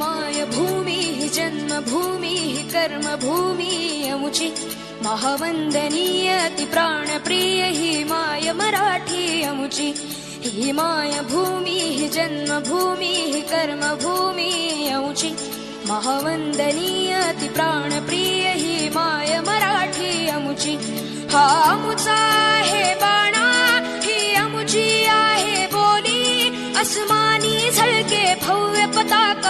मायभूमी जन्मभूमिः कर्मभूमी अमुचि महावंदनीय ती प्राणप्रिय ही माय मराठी अमुची ही मायभूमी जन्मभूमिः कर्मभूमि अमुचि महावंदनीय ती प्राणप्रिय हि माय मराठी अमुची हा अमुचा आहे बाणा ही अमुची आहे बोली अस्मानी झळके भव्य पताका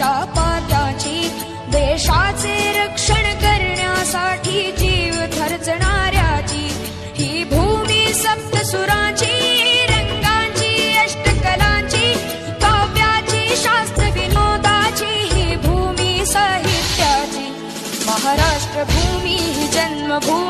तलवारीच्या पात्याची देशाचे रक्षण करण्यासाठी जीव खर्चणाऱ्याची ही भूमी सप्तसुराची काव्याची शास्त्र ही भूमी साहित्याची. महाराष्ट्र भूमी ही जन्मभूमी